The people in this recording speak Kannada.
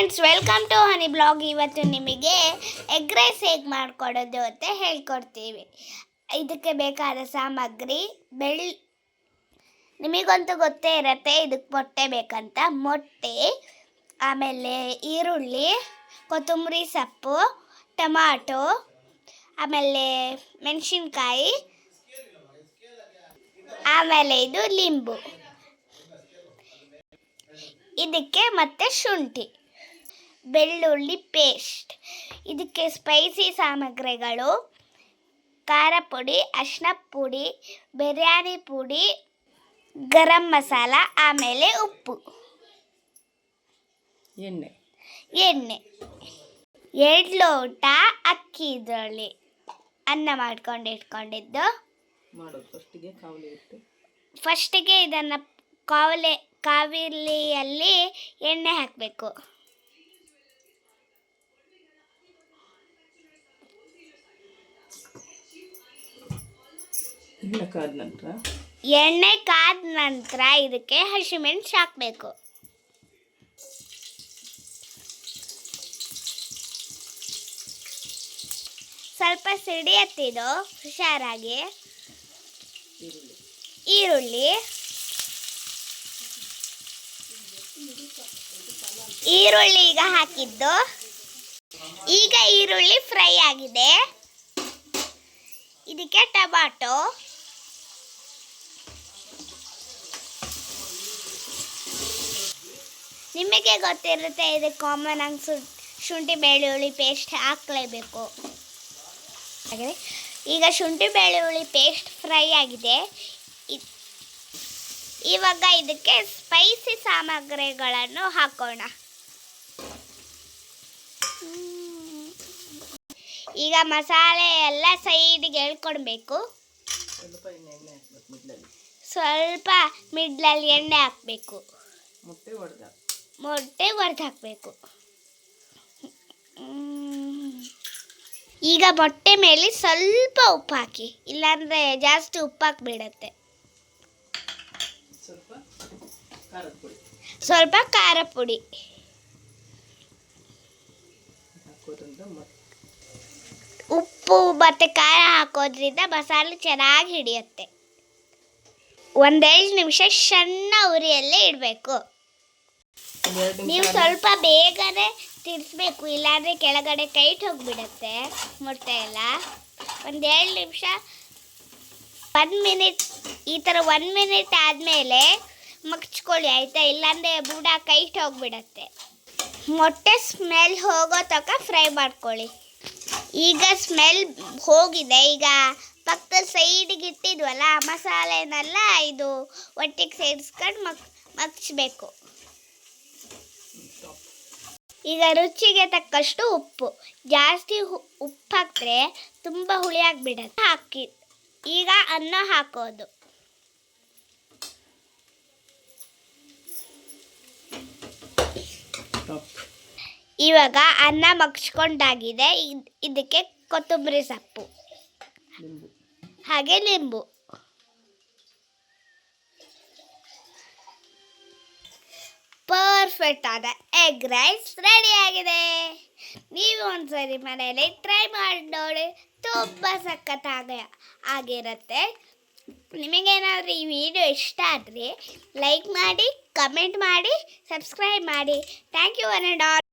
Friends welcome to honey blog ಇವತ್ತು ನಿಮಗೆ ಎಗ್ ರೈಸ್ ಹೇಗೆ ಮಾಡಿಕೊಡೋದು ಅಂತ ಹೇಳ್ಕೊಡ್ತೀವಿ. ಇದಕ್ಕೆ ಬೇಕಾದ ಸಾಮಗ್ರಿ ಬೆಳ್ ನಿಮಗಂತೂ ಗೊತ್ತೇ ಇರತ್ತೆ, ಇದಕ್ಕೆ ಮೊಟ್ಟೆ ಬೇಕಂತ. ಮೊಟ್ಟೆ, ಆಮೇಲೆ ಈರುಳ್ಳಿ, ಕೊತ್ತಂಬರಿ ಸೊಪ್ಪು, ಟೊಮಾಟೊ, ಆಮೇಲೆ ಮೆಣಸಿನ್ಕಾಯಿ, ಆಮೇಲೆ ಇದು ಲಿಂಬು. ಇದಕ್ಕೆ ಮತ್ತೆ ಶುಂಠಿ. ಬೆಳ್ಳುಳ್ಳಿ ಪೇಸ್ಟ್ ಇದಕ್ಕೆ ಸ್ಪೈಸಿ ಸಾಮಗ್ರಿಗಳು ಖಾರ ಪುಡಿ ಅರ್ಶಿನ ಪುಡಿ ಬಿರಿಯಾನಿ ಪುಡಿ ಗರಂ ಮಸಾಲ ಆಮೇಲೆ ಉಪ್ಪು. ಎಣ್ಣೆ. ಎಣ್ಣೆ. ಎರಡು ಲೋಟ ಅಕ್ಕಿ ಇದರಲ್ಲಿ. ಅನ್ನ ಮಾಡ್ಕೊಂಡು ಇಟ್ಕೊಂಡಿದ್ದು. ಫಸ್ಟಿಗೆ ಕಾವಲಿ ಇಟ್ಟು. ಫಸ್ಟಿಗೆ ಇದನ್ನು ಕಾವಲೆ ಕಾವಿಲಿಯಲ್ಲಿ ಎಣ್ಣೆ ಹಾಕಬೇಕು. ಎಣ್ಣೆ ಕಾದ ನಂತರ ಎಣ್ಣೆ ಕಾದ ನಂತರ ಇದಕ್ಕೆ ಹಸಿಮೆಣಸು ಹಾಕಬೇಕು. ಸ್ವಲ್ಪ ಸಿಡಿ ಎತ್ತಿದ್ದು ಹುಷಾರಾಗಿ. ಈರುಳ್ಳಿ. ಈರುಳ್ಳಿ ಈಗ ಹಾಕಿದ್ದು. ಈಗ ಈರುಳ್ಳಿ ಫ್ರೈ ಆಗಿದೆ. ಇದಕ್ಕೆ ಟೊಮಾಟೊ. ನಿಮಗೆ ಗೊತ್ತಿರುತ್ತೆ ಇದು ಕಾಮನ್ ಆಗಿ ಸು ಶುಂಠಿ ಬೆಳ್ಳುಳ್ಳಿ ಪೇಸ್ಟ್ ಹಾಕಲೇಬೇಕು. ಹಾಗೆ. ಈಗ ಶುಂಠಿ ಬೆಳ್ಳುಳ್ಳಿ ಪೇಸ್ಟ್ ಫ್ರೈ ಆಗಿದೆ. ಇವಾಗ ಇದಕ್ಕೆ ಸ್ಪೈಸಿ ಸಾಮಗ್ರಿಗಳನ್ನು ಹಾಕೋಣ. ಈಗ ಮಸಾಲೆ ಎಲ್ಲ ಸೈಡಿಗೆ ಹೇಳ್ಕೊಡ್ಬೇಕು ಸ್ವಲ್ಪ ಮಿಡ್ಲಲ್ಲಿ. ಎಣ್ಣೆ ಹಾಕಬೇಕು. ಮುಟ್ಟೆ ಹೊಡೆದು ಹಾಕಬೇಕು. ಈಗ ಮೊಟ್ಟೆ ಮೇಲೆ ಸ್ವಲ್ಪ ಉಪ್ಪು ಹಾಕಿ ಇಲ್ಲಾಂದರೆ ಜಾಸ್ತಿ ಉಪ್ಪು ಹಾಕ್ಬಿಡತ್ತೆ. ಸ್ವಲ್ಪ ಖಾರ ಪುಡಿ. ಉಪ್ಪು ಮತ್ತೆ ಖಾರ ಹಾಕೋದ್ರಿಂದ ಮಸಾಲೆ ಚೆನ್ನಾಗಿ ಹಿಡಿಯುತ್ತೆ. ಒಂದೆರಡು ನಿಮಿಷ ಸಣ್ಣ ಉರಿಯಲ್ಲೇ ಇಡಬೇಕು. ನೀವು ಸ್ವಲ್ಪ ಬೇಗನೆ ತಿರ್ಸ್ಬೇಕು ಇಲ್ಲಾಂದರೆ ಕೆಳಗಡೆ ಕೈಟ್ ಹೋಗ್ಬಿಡತ್ತೆ ಮೊಟ್ಟೆ ಎಲ್ಲ. ಎರಡು ನಿಮಿಷ. ಒನ್ ಮಿನಿಟ್ ಈ ಥರ ಒನ್ ಮಿನಿಟ್ ಆದಮೇಲೆ ಮಗ್ಚ್ಕೊಳ್ಳಿ ಆಯಿತಾ? ಇಲ್ಲಾಂದರೆ ಬೂಡ ಕೈಟ್ ಹೋಗ್ಬಿಡತ್ತೆ. ಮೊಟ್ಟೆ ಸ್ಮೆಲ್ ಹೋಗೋ ತನಕ ಫ್ರೈ ಮಾಡ್ಕೊಳ್ಳಿ. ಈಗ ಸ್ಮೆಲ್ ಹೋಗಿದೆ. ಈಗ ಪಕ್ಕದ ಸೈಡಿಗೆ ಇಟ್ಟಿದ್ವಲ್ಲ ಮಸಾಲೆನೆಲ್ಲ ಇದು ಒಟ್ಟಿಗೆ ಸೇರಿಸ್ಕೊಂಡು ಮಗ್ ಮಗ್ಚಬೇಕು. ಈಗ ರುಚಿಗೆ ತಕ್ಕಷ್ಟು ಉಪ್ಪು. ಜಾಸ್ತಿ ಉಪ್ಪು ಹಾಕಿದ್ರೆ ತುಂಬ ಹುಳಿಯಾಗ್ಬಿಡತ್ತೆ ಹಾಕಿ ಈಗ ಅನ್ನ ಹಾಕೋದು. ಇವಾಗ ಅನ್ನ ಮಗ್ಸ್ಕೊಂಡಾಗಿದೆ ಇದ್- ಇದಕ್ಕೆ ಕೊತ್ತಂಬರಿ ಸೊಪ್ಪು. ಹಾಗೆ ಲಿಂಬು. ಪರ್ಫೆಕ್ಟ್ ಆದ ಎಗ್ ರೈಸ್ ರೆಡಿ ಆಗಿದೆ. ನೀವು ಒಂದ್ಸರಿ ಮನೆಯಲ್ಲಿ ಟ್ರೈ ಮಾಡಿ ನೋಡಿ. ತುಂಬ ಸಖತ್ತಾಗ ಆಗಿರುತ್ತೆ. ನಿಮಗೇನಾದರೂ ಈ ವಿಡಿಯೋ ಇಷ್ಟ ಆದರೆ ಲೈಕ್ ಮಾಡಿ ಕಮೆಂಟ್ ಮಾಡಿ ಸಬ್ಸ್ಕ್ರೈಬ್ ಮಾಡಿ. Thank you one all